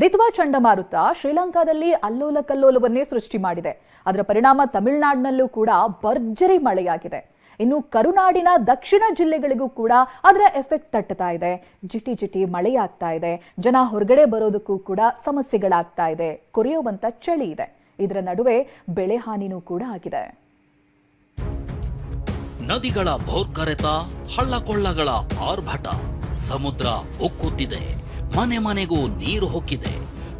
ದಿತ್ವಾ ಚಂಡಮಾರುತ ಶ್ರೀಲಂಕಾದಲ್ಲಿ ಅಲ್ಲೋಲ ಕಲ್ಲೋಲವನ್ನೇ ಸೃಷ್ಟಿ ಮಾಡಿದೆ. ಅದರ ಪರಿಣಾಮ ತಮಿಳುನಾಡಿನಲ್ಲೂ ಕೂಡ ಭರ್ಜರಿ ಮಳೆಯಾಗಿದೆ. ಇನ್ನು ಕರುನಾಡಿನ ದಕ್ಷಿಣ ಜಿಲ್ಲೆಗಳಿಗೂ ಕೂಡ ಅದರ ಎಫೆಕ್ಟ್ ತಟ್ಟತಾ ಇದೆ. ಜಿಟಿ ಜಿಟಿ ಮಳೆಯಾಗ್ತಾ ಇದೆ. ಜನ ಹೊರಗಡೆ ಬರೋದಕ್ಕೂ ಕೂಡ ಸಮಸ್ಯೆಗಳಾಗ್ತಾ ಇದೆ. ಕೊರೆಯುವಂತ ಚಳಿ ಇದೆ. ಇದರ ನಡುವೆ ಬೆಳೆ ಹಾನಿನೂ ಕೂಡ ಆಗಿದೆ. ನದಿಗಳ ಭೋರ್ಗರೆತ ಹಳ್ಳಕೊಳ್ಳಗಳ ಆರ್ಭಟ ಸಮುದ್ರ ಉಕ್ಕುತ್ತಿದೆ ಮನೆ ಮನೆಗೂ ನೀರು ಹೊಕ್ಕಿದೆ.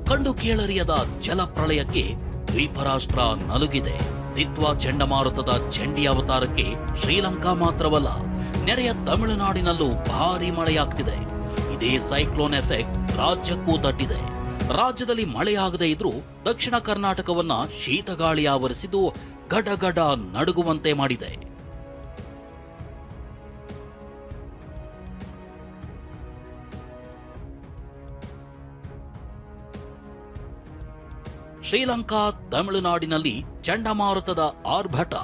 ಕಂಡು ಕೇಳರಿಯದ ಜಲಪ್ರಳಯಕ್ಕೆ ದ್ವೀಪರಾಷ್ಟ್ರ ನಲುಗಿದೆ. ದಿತ್ವಾ ಚಂಡಮಾರುತದ ಚಂಡಿ ಅವತಾರಕ್ಕೆ ಶ್ರೀಲಂಕಾ ಮಾತ್ರವಲ್ಲ, ನೆರೆಯ ತಮಿಳುನಾಡಿನಲ್ಲೂ ಭಾರಿ ಮಳೆಯಾಗ್ತಿದೆ. ಇದೇ ಸೈಕ್ಲೋನ್ ಎಫೆಕ್ಟ್ ರಾಜ್ಯಕ್ಕೂ ತಟ್ಟಿದೆ. ರಾಜ್ಯದಲ್ಲಿ ಮಳೆಯಾಗದೇ ಇದ್ರೂ ದಕ್ಷಿಣ ಕರ್ನಾಟಕವನ್ನ ಶೀತಗಾಳಿ ಆವರಿಸಿದ್ದು ಗಡಗಡ ನಡುಗುವಂತೆ ಮಾಡಿದೆ. ಶ್ರೀಲಂಕಾ, ತಮಿಳುನಾಡಿನಲ್ಲಿ ಚಂಡಮಾರುತದ ಆರ್ಭಟ.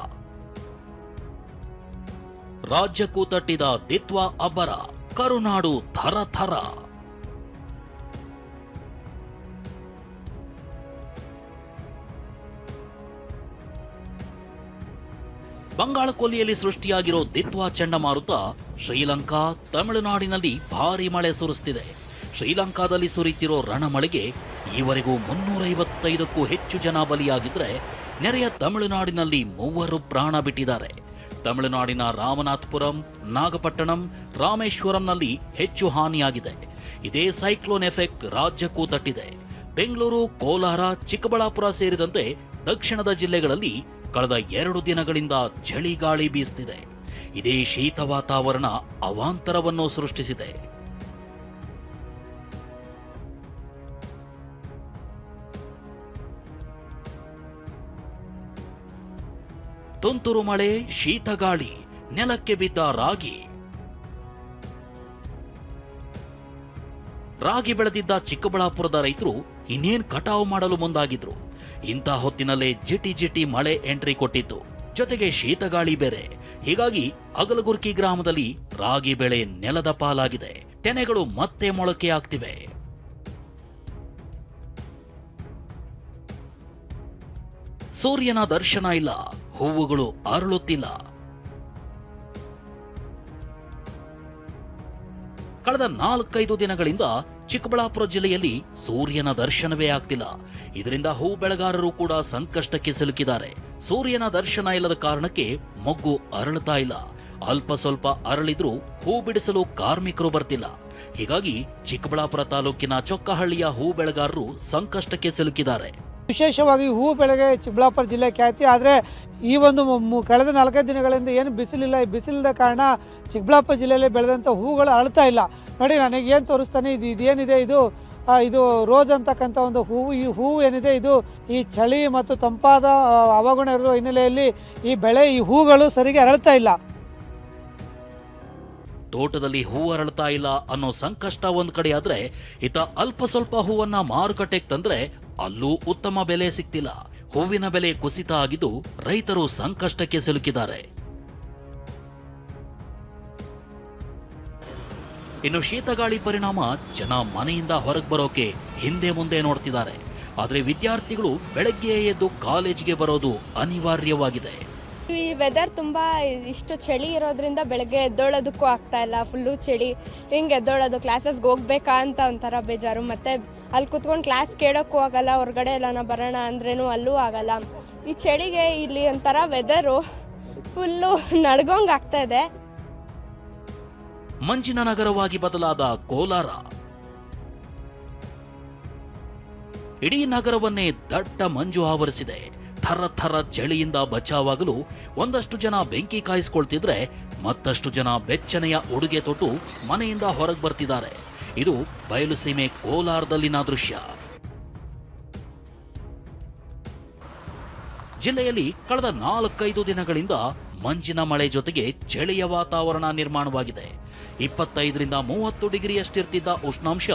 ರಾಜ್ಯಕ್ಕೂ ತಟ್ಟಿದ ದಿತ್ವ ಅಬ್ಬರ, ಕರುನಾಡು ಥರ ಥರ. ಬಂಗಾಳ ಕೊಲ್ಲಿಯಲ್ಲಿ ಸೃಷ್ಟಿಯಾಗಿರೋ ದಿತ್ವ ಚಂಡಮಾರುತ ಶ್ರೀಲಂಕಾ, ತಮಿಳುನಾಡಿನಲ್ಲಿ ಭಾರಿ ಮಳೆ ಸುರಿಸ್ತಿದೆ. ಶ್ರೀಲಂಕಾದಲ್ಲಿ ಸುರಿತಿರೋ ರಣಮಳೆಗೆ ಈವರೆಗೂ ಮುನ್ನೂರೈವತ್ತೈದಕ್ಕೂ ಹೆಚ್ಚು ಜನ ಬಲಿಯಾಗಿದ್ರೆ ನೆರೆಯ ತಮಿಳುನಾಡಿನಲ್ಲಿ ಮೂವರು ಪ್ರಾಣ ಬಿಟ್ಟಿದ್ದಾರೆ. ತಮಿಳುನಾಡಿನ ರಾಮನಾಥಪುರಂ, ನಾಗಪಟ್ಟಣಂ, ರಾಮೇಶ್ವರಂನಲ್ಲಿ ಹೆಚ್ಚು ಹಾನಿಯಾಗಿದೆ. ಇದೇ ಸೈಕ್ಲೋನ್ ಎಫೆಕ್ಟ್ ರಾಜ್ಯಕ್ಕೂ ತಟ್ಟಿದೆ. ಬೆಂಗಳೂರು, ಕೋಲಾರ, ಚಿಕ್ಕಬಳ್ಳಾಪುರ ಸೇರಿದಂತೆ ದಕ್ಷಿಣದ ಜಿಲ್ಲೆಗಳಲ್ಲಿ ಕಳೆದ ಎರಡು ದಿನಗಳಿಂದ ಚಳಿಗಾಳಿ ಬೀಸುತ್ತಿದೆ ಇದೇ ಶೀತ ವಾತಾವರಣ ಅವಾಂತರವನ್ನು ಸೃಷ್ಟಿಸಿದೆ. ತುಂತುರು ಮಳೆ, ಶೀತಗಾಳಿ, ನೆಲಕ್ಕೆ ಬಿದ್ದ ರಾಗಿ. ರಾಗಿ ಬೆಳೆದಿದ್ದ ಚಿಕ್ಕಬಳ್ಳಾಪುರದ ರೈತರು ಇನ್ನೇನ್ ಕಟಾವು ಮಾಡಲು ಮುಂದಾಗಿದ್ರು. ಇಂಥ ಹೊತ್ತಿನಲ್ಲೇ ಜಿಟಿ ಜಿಟಿ ಮಳೆ ಎಂಟ್ರಿ ಕೊಟ್ಟಿತ್ತು. ಜೊತೆಗೆ ಶೀತಗಾಳಿ ಬೇರೆ. ಹೀಗಾಗಿ ಅಗಲಗುರ್ಕಿ ಗ್ರಾಮದಲ್ಲಿ ರಾಗಿ ಬೆಳೆ ನೆಲದ ಪಾಲಾಗಿದೆ. ತೆನೆಗಳು ಮತ್ತೆ ಮೊಳಕೆ ಆಗ್ತಿವೆ. ಸೂರ್ಯನ ದರ್ಶನ ಇಲ್ಲ. ಹೂವುಗಳು ಅರಳುತ್ತಿಲ್ಲ. ಕಳೆದ ನಾಲ್ಕೈದು ದಿನಗಳಿಂದ ಚಿಕ್ಕಬಳ್ಳಾಪುರ ಜಿಲ್ಲೆಯಲ್ಲಿ ಸೂರ್ಯನ ದರ್ಶನವೇ ಆಗ್ತಿಲ್ಲ. ಇದರಿಂದ ಹೂ ಬೆಳೆಗಾರರು ಕೂಡ ಸಂಕಷ್ಟಕ್ಕೆ ಸಿಲುಕಿದ್ದಾರೆ. ಸೂರ್ಯನ ದರ್ಶನ ಇಲ್ಲದ ಕಾರಣಕ್ಕೆ ಮೊಗ್ಗು ಅರಳುತ್ತಾ ಇಲ್ಲ. ಅಲ್ಪ ಸ್ವಲ್ಪ ಅರಳಿದ್ರೂ ಹೂ ಬಿಡಿಸಲು ಕಾರ್ಮಿಕರು ಬರ್ತಿಲ್ಲ. ಹೀಗಾಗಿ ಚಿಕ್ಕಬಳ್ಳಾಪುರ ತಾಲೂಕಿನ ಚೊಕ್ಕಹಳ್ಳಿಯ ಹೂ ಬೆಳೆಗಾರರು ಸಂಕಷ್ಟಕ್ಕೆ ಸಿಲುಕಿದ್ದಾರೆ. ವಿಶೇಷವಾಗಿ ಹೂವು ಬೆಳೆಗೆ ಚಿಕ್ಕಬಳ್ಳಾಪುರ ಜಿಲ್ಲೆ ಖ್ಯಾತಿ. ಆದರೆ ಈ ಒಂದು ಕಳೆದ ನಾಲ್ಕೈದು ದಿನಗಳಿಂದ ಏನು ಬಿಸಿಲಿಲ್ಲ. ಈ ಬಿಸಿಲಿದ ಕಾರಣ ಚಿಕ್ಕಬಳ್ಳಾಪುರ ಜಿಲ್ಲೆಯಲ್ಲಿ ಬೆಳೆದಂಥ ಹೂಗಳು ಅಳ್ತಾ ಇಲ್ಲ. ನೋಡಿ, ನನಗೆ ಏನು ತೋರಿಸ್ತಾನೆ, ಇದು ಇದೇನಿದೆ ಇದು ಇದು ರೋಜ್ ಅಂತಕ್ಕಂಥ ಒಂದು ಹೂವು. ಈ ಹೂವು ಏನಿದೆ? ಇದು ಈ ಚಳಿ ಮತ್ತು ತಂಪಾದ ಅವಗುಣ ಇರುವ ಹಿನ್ನೆಲೆಯಲ್ಲಿ ಈ ಬೆಳೆ, ಈ ಹೂಗಳು ಸರಿಗೆ ಅರಳ್ತಾ ಇಲ್ಲ. ತೋಟದಲ್ಲಿ ಹೂ ಅರಳ್ತಾ ಇಲ್ಲ ಅನ್ನೋ ಸಂಕಷ್ಟ ಒಂದ್ ಕಡೆ ಆದ್ರೆ ಈತ ಅಲ್ಪ ಸ್ವಲ್ಪ ಹೂವನ್ನ ಮಾರುಕಟ್ಟೆಗೆ ತಂದ್ರೆ ಅಲ್ಲೂ ಉತ್ತಮ ಬೆಲೆ ಸಿಗ್ತಿಲ್ಲ. ಹೂವಿನ ಬೆಲೆ ಕುಸಿತ ಆಗಿದ್ದು ರೈತರು ಸಂಕಷ್ಟಕ್ಕೆ ಸಿಲುಕಿದ್ದಾರೆ. ಇನ್ನು ಶೀತಗಾಳಿ ಪರಿಣಾಮ ಜನ ಮನೆಯಿಂದ ಹೊರಗೆ ಬರೋಕೆ ಹಿಂದೆ ಮುಂದೆ ನೋಡ್ತಿದ್ದಾರೆ. ಆದರೆ ವಿದ್ಯಾರ್ಥಿಗಳು ಬೆಳಗ್ಗೆ ಎದ್ದು ಕಾಲೇಜಿಗೆ ಬರೋದು ಅನಿವಾರ್ಯವಾಗಿದೆ. ಈ ವೆದರ್ ತುಂಬ ಇಷ್ಟು ಚಳಿ ಇರೋದ್ರಿಂದ ಬೆಳಗ್ಗೆ ಎದ್ದೋಳೋದಕ್ಕೂ ಆಗ್ತಾ ಇಲ್ಲ. ಫುಲ್ಲು ಚಳಿ. ಹಿಂಗೆ ಎದ್ದೋಳೋದು. ಕ್ಲಾಸಸ್ಗೆ ಹೋಗ್ಬೇಕಾ ಅಂತ ಒಂಥರ ಬೇಜಾರು. ಮತ್ತು ಅಲ್ಲಿ ಕುತ್ಕೊಂಡು ಕ್ಲಾಸ್ ಕೇಳೋಕ್ಕೂ ಆಗಲ್ಲ. ಹೊರಗಡೆ ಎಲ್ಲ ಬರೋಣ ಅಂದ್ರೇನು ಅಲ್ಲೂ ಆಗಲ್ಲ. ಈ ಚಳಿಗೆ ಇಲ್ಲಿ ಒಂಥರ ವೆದರು ಫುಲ್ಲು ನಡ್ಗೋಂಗೆ ಆಗ್ತಾ ಇದೆ. ಮಂಜಿನ ನಗರವಾಗಿ ಬದಲಾದ ಕೋಲಾರ. ಇಡೀ ನಗರವನ್ನೇ ದಟ್ಟ ಮಂಜು ಆವರಿಸಿದೆ. ಥರ ಥರ ಚಳಿಯಿಂದ ಬಚಾವಾಗಲು ಒಂದಷ್ಟು ಜನ ಬೆಂಕಿ ಕಾಯಿಸ್ಕೊಳ್ತಿದ್ರೆ ಮತ್ತಷ್ಟು ಜನ ಬೆಚ್ಚನೆಯ ಉಡುಗೆ ತೊಟ್ಟು ಮನೆಯಿಂದ ಹೊರಗೆ ಬರ್ತಿದ್ದಾರೆ. ಇದು ಬಯಲುಸೀಮೆ ಕೋಲಾರದಲ್ಲಿನ ದೃಶ್ಯ. ಜಿಲ್ಲೆಯಲ್ಲಿ ಕಳೆದ ನಾಲ್ಕೈದು ದಿನಗಳಿಂದ ಮಂಜಿನ ಮಳೆ ಜೊತೆಗೆ ಚಳಿಯ ವಾತಾವರಣ ನಿರ್ಮಾಣವಾಗಿದೆ. ಇಪ್ಪತ್ತೈದರಿಂದ ಮೂವತ್ತು ಡಿಗ್ರಿಯಷ್ಟಿರ್ತಿದ್ದ ಉಷ್ಣಾಂಶ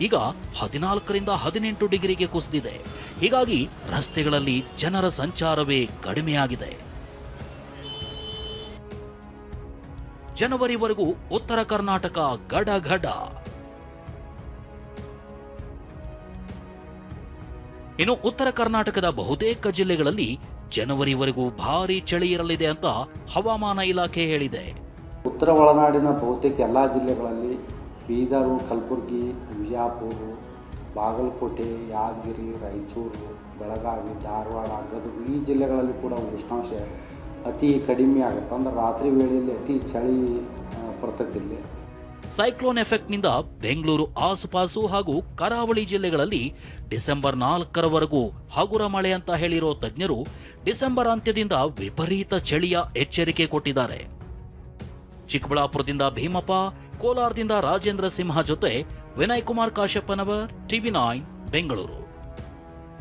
ಈಗ ಹದಿನಾಲ್ಕರಿಂದ ಹದಿನೆಂಟು ಡಿಗ್ರಿಗೆ ಕುಸಿದಿದೆ. ಹೀಗಾಗಿ ರಸ್ತೆಗಳಲ್ಲಿ ಜನರ ಸಂಚಾರವೇ ಕಡಿಮೆಯಾಗಿದೆ. ಜನವರಿವರೆಗೂ ಉತ್ತರ ಕರ್ನಾಟಕ ಗಡಗಡ ಇನ್ನು ಉತ್ತರ ಕರ್ನಾಟಕದ ಬಹುತೇಕ ಜಿಲ್ಲೆಗಳಲ್ಲಿ ಜನವರಿವರೆಗೂ ಭಾರಿ ಚಳಿ ಇರಲಿದೆ ಅಂತ ಹವಾಮಾನ ಇಲಾಖೆ ಹೇಳಿದೆ. ಉತ್ತರ ಒಳನಾಡಿನ ಬಹುತೇಕ ಎಲ್ಲ ಜಿಲ್ಲೆಗಳಲ್ಲಿ ಬೀದರು, ಕಲಬುರ್ಗಿ ವಿಜಯಪುರ ಬಾಗಲಕೋಟೆ, ಯಾದಗಿರಿ, ರಾಯಚೂರು, ಬೆಳಗಾವಿ, ಧಾರವಾಡ, ಗದಗ ಈ ಜಿಲ್ಲೆಗಳಲ್ಲಿ ಕೂಡ ಉಷ್ಣಾಂಶ ಅತಿ ಕಡಿಮೆ ಆಗುತ್ತೆ. ಅಂದ್ರೆ ರಾತ್ರಿ ವೇಳೆಯಲ್ಲಿ ಅತಿ ಚಳಿ ಬರ್ತೈತಿ ಇಲ್ಲಿ. ಸೈಕ್ಲೋನ್ ಎಫೆಕ್ಟ್ನಿಂದ ಬೆಂಗಳೂರು, ಆಸುಪಾಸು ಹಾಗೂ ಕರಾವಳಿ ಜಿಲ್ಲೆಗಳಲ್ಲಿ ಡಿಸೆಂಬರ್ ನಾಲ್ಕರವರೆಗೂ ಹಗುರ ಮಳೆ ಅಂತ ಹೇಳಿರೋ ತಜ್ಞರು ಡಿಸೆಂಬರ್ ಅಂತ್ಯದಿಂದ ವಿಪರೀತ ಚಳಿಯ ಎಚ್ಚರಿಕೆ ಕೊಟ್ಟಿದ್ದಾರೆ. ಚಿಕ್ಕಬಳ್ಳಾಪುರದಿಂದ ಭೀಮಪ್ಪ ಕೋಲಾರದಿಂದ ರಾಜೇಂದ್ರ ಸಿಂಹ ಜೊತೆ ವಿನಯ್ ಕುಮಾರ್ ಕಾಶ್ಯಪ್ಪನವರ್ ಟಿವಿ ನೈನ್ ಬೆಂಗಳೂರು.